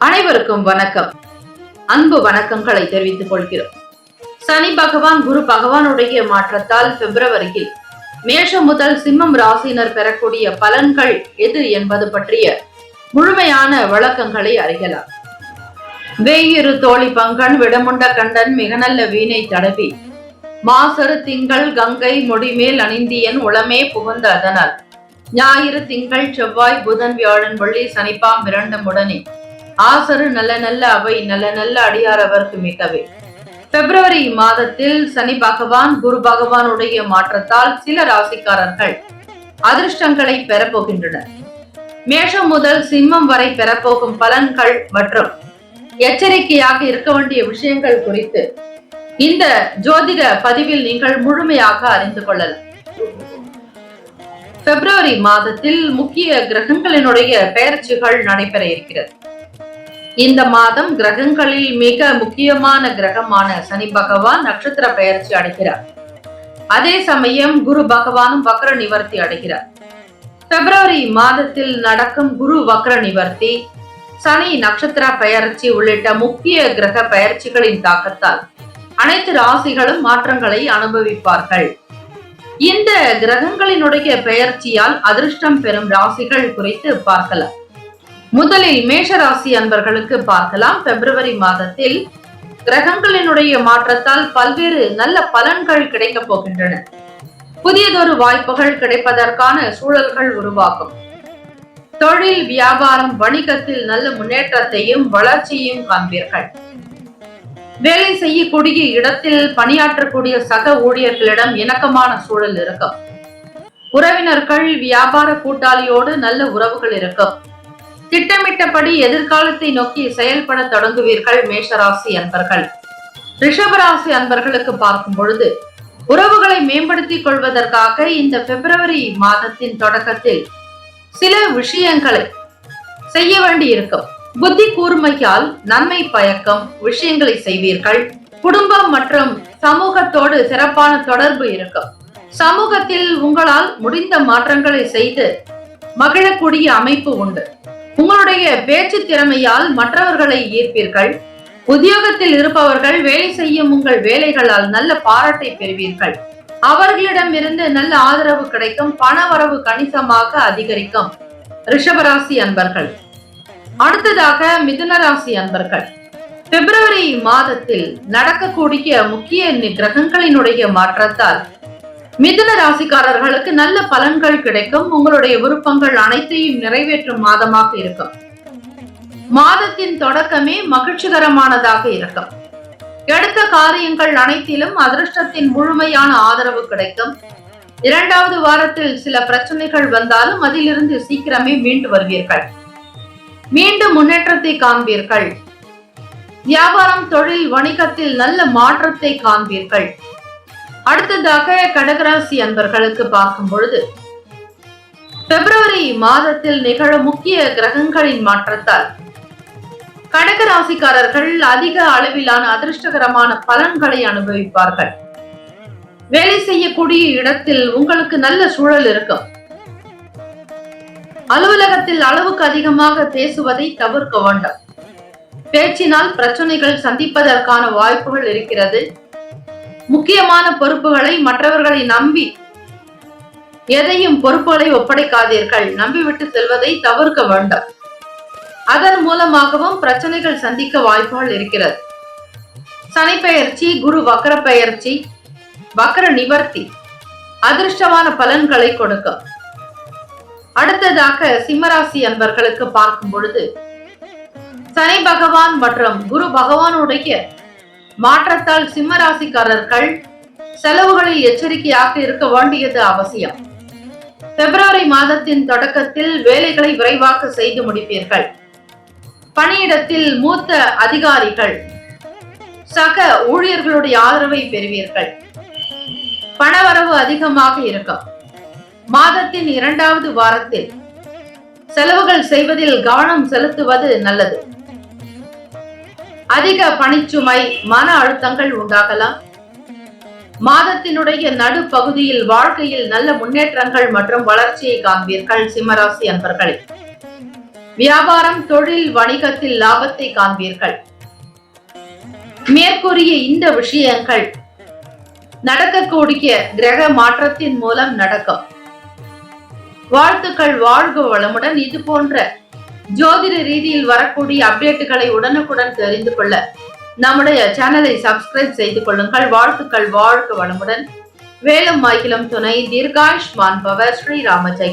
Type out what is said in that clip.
அனைவருக்கும் வணக்கம். அன்பு வணக்கங்களை தெரிவித்துக் கொள்கிறோம். சனி பகவான் குரு பகவானுடைய மாற்றத்தால் பிப்ரவரியில் மேஷம் முதல் சிம்மம் ராசியினர் பெறக்கூடிய பலன்கள் எது என்பது பற்றிய முழுமையான விளக்கங்களை அறியலாம். வேயிரு தோழி பங்கன் விடமுண்ட கண்டன் மிக நல்ல வீணை தடவி மாசரு திங்கள் கங்கை முடிமேல் அணிந்தியன் உளமே புகுந்த அதனால் ஞாயிறு திங்கள் செவ்வாய் புதன் வியாழன் வெள்ளி சனிப்பாம் இரண்டும் உடனே ஆசரு நல்ல நல்ல அவை நல்ல நல்ல அடியாரவர்க்கு மிகவே பிப்ரவரி மாதத்தில் சனி பகவான் குரு பகவானுடைய மாற்றத்தால் சில ராசிக்காரர்கள் அதிர்ஷ்டங்களை பெறப்போகின்றனர். மேஷம் முதல் சிம்மம் வரை பெறப்போகும் பலன்கள் மற்றும் எச்சரிக்கையாக இருக்க வேண்டிய விஷயங்கள் குறித்து இந்த ஜோதிட பதிவில் நீங்கள் முழுமையாக அறிந்து கொள்ளலாம் பிப்ரவரி மாதத்தில் முக்கிய கிரகங்களினுடைய பெயர்ச்சிகள் நடைபெற இருக்கிறது. இந்த மாதம் கிரகங்களில் மிக முக்கியமான கிரகமான சனி பகவான் நட்சத்திர பெயர்ச்சி அடைகிறார். அதே சமயம் குரு பகவானும் வக்ர நிவர்த்தி அடைகிறார். பிப்ரவரி மாதத்தில் நடக்கும் குரு வக்ர நிவர்த்தி சனி நட்சத்திர பெயர்ச்சி உள்ளிட்ட முக்கிய கிரக பெயர்ச்சிகளின் தாக்கத்தால் அனைத்து ராசிகளும் மாற்றங்களை அனுபவிப்பார்கள். இந்த கிரகங்களினுடைய பெயர்ச்சியால் அதிர்ஷ்டம் பெறும் ராசிகள் குறித்து பார்க்கலாம். முதலில் மேஷராசி அன்பர்களுக்கு பார்க்கலாம். பிப்ரவரி மாதத்தில் கிரகங்களினுடைய மாற்றத்தால் பல்வேறு நல்ல பலன்கள் கிடைக்க போகின்றன. புதியதொரு வாய்ப்புகள் கிடைப்பதற்கான சூழல்கள் உருவாகும். தொழில் வியாபாரம் வணிகத்தில் நல்ல முன்னேற்றத்தையும் வளர்ச்சியையும் காண்பீர்கள். வேலை செய்யக்கூடிய இடத்தில் பணியாற்றக்கூடிய சக ஊழியர்களிடம் இணக்கமான சூழல் இருக்கும். உறவினர்கள் வியாபார கூட்டாளியோடு நல்ல உறவுகள் இருக்கும். திட்டமிட்டபடி எதிர்காலத்தை நோக்கி செயல்பட தொடங்குவீர்கள் மேஷராசி அன்பர்கள். ரிஷபராசி அன்பர்களுக்கு பார்க்கும் பொழுது உறவுகளை மேம்படுத்திக் கொள்வதற்காக இந்த பிப்ரவரி மாதத்தின் தொடக்கத்தில் சில விஷயங்களை செய்ய வேண்டி இருக்கும் புத்தி கூர்மையால் நன்மை பயக்கம் விஷயங்களை செய்வீர்கள். குடும்பம் மற்றும் சமூகத்தோடு சிறப்பான தொடர்பு இருக்கும். சமூகத்தில் உங்களால் முடிந்த மாற்றங்களை செய்து மகிழக்கூடிய அமைப்பு உண்டு. உங்களுடைய பேச்சு திறமையால் மற்றவர்களை ஈர்ப்பீர்கள். உத்தியோகத்தில் இருப்பவர்கள் வேலை செய்யும் உங்கள் வேலைகளால் நல்ல பாராட்டை பெறுவீர்கள். அவர்களிடமிருந்து நல்ல ஆதரவு கிடைக்கும் பண வரவு கணிசமாக அதிகரிக்கும். ரிஷபராசி அன்பர்கள். அடுத்ததாக மிதுனராசி அன்பர்கள். பிப்ரவரி மாதத்தில் நடக்கக்கூடிய முக்கிய கிரகங்களினுடைய மாற்றத்தால் மிதுன ராசிக்காரர்களுக்கு நல்ல பலன்கள் கிடைக்கும். உங்களுடைய விருப்பங்கள் அனைத்தையும் நிறைவேற்றும் மாதமாக இருக்கும். மாதத்தின் தொடக்கமே மகிழ்ச்சிகரமானதாக இருக்கும். எடுத்த காரியங்கள் அனைத்திலும் அதிர்ஷ்டத்தின் முழுமையான ஆதரவு கிடைக்கும். இரண்டாவது வாரத்தில் சில பிரச்சனைகள் வந்தாலும் அதிலிருந்து சீக்கிரமே மீண்டு வருவீர்கள். மீண்டும் முன்னேற்றத்தை காண்பீர்கள். வியாபாரம் தொழில் வணிகத்தில் நல்ல மாற்றத்தை காண்பீர்கள். அடுத்ததாக கடகராசி அன்பர்களுக்கு பார்க்கும் பொழுது பிப்ரவரி மாதத்தில் நிகழும் முக்கிய கிரகங்களின் மாற்றத்தால் கடகராசிக்காரர்கள் அதிக அளவிலான அதிர்ஷ்டகரமான பலன்களை அனுபவிப்பார்கள். வேலை செய்யக்கூடிய இடத்தில் உங்களுக்கு நல்ல சூழல் இருக்கும். அலுவலகத்தில் அளவுக்கு அதிகமாக பேசுவதை தவிர்க்க வேண்டும். பேச்சினால் பிரச்சனைகள் சந்திப்பதற்கான வாய்ப்புகள் இருக்கிறது. முக்கியமான பொறுப்புகளை மற்றவர்களை நம்பி எதையும் பொறுப்புகளை ஒப்படைக்காதீர்கள். நம்பிவிட்டு செல்வதை தவிர்க்க வேண்டும். அதன் மூலமாகவும் பிரச்சனைகள் சந்திக்க வாய்ப்புகள் இருக்கிறது. சனி பெயர்ச்சி குரு வக்கர பெயர்ச்சி வக்கர நிவர்த்தி அதிர்ஷ்டமான பலன்களை கொடுக்கும். அடுத்ததாக சிம்மராசி அன்பர்களுக்கு பார்க்கும் பொழுது சனி பகவான் மற்றும் குரு பகவானுடைய மாற்றத்தால் சிம்மராசிக்காரர்கள் செலவுகளில் எச்சரிக்கையாக இருக்க வேண்டியது அவசியம். பிப்ரவரி மாதத்தின் தொடக்கத்தில் வேலைகளை விரைவாக செய்து முடிப்பீர்கள். பணியிடத்தில் மூத்த அதிகாரிகள் சக ஊழியர்களுடைய ஆதரவை பெறுவீர்கள். பணவரவு அதிகமாக இருக்கும். மாதத்தின் இரண்டாவது வாரத்தில் செலவுகள் செய்வதில் கவனம் செலுத்துவது நல்லது. அதிக பணிச்சுமை மன அழுத்தங்கள் உண்டாகலாம். மாதத்தினுடைய நடுப்பகுதியில் வாழ்க்கையில் நல்ல முன்னேற்றங்கள் மற்றும் வளர்ச்சியை காண்பீர்கள் சிம்மராசி அன்பர்களே. வியாபாரம் தொழில் வணிகத்தில் லாபத்தை காண்பீர்கள். மேற்கூறிய இந்த விஷயங்கள் நடக்கக்கூடிய கிரக மாற்றத்தின் மூலம் நடக்கும். வாழ்த்துக்கள் வாழ்க வளமுடன் இது போன்ற ஜோதிட ரீதியில் வரக்கூடிய அப்டேட்டுகளை உடனுக்குடன் தெரிந்து கொள்ள நம்முடைய சேனலை சப்ஸ்கிரைப் செய்து கொள்ளுங்கள். வாழ்த்துக்கள் வாழ்க வளமுடன். வேலும் மைகிலும் துணை தீர்காயுஷ்மான் பவர் ஸ்ரீ ராமஜெயம்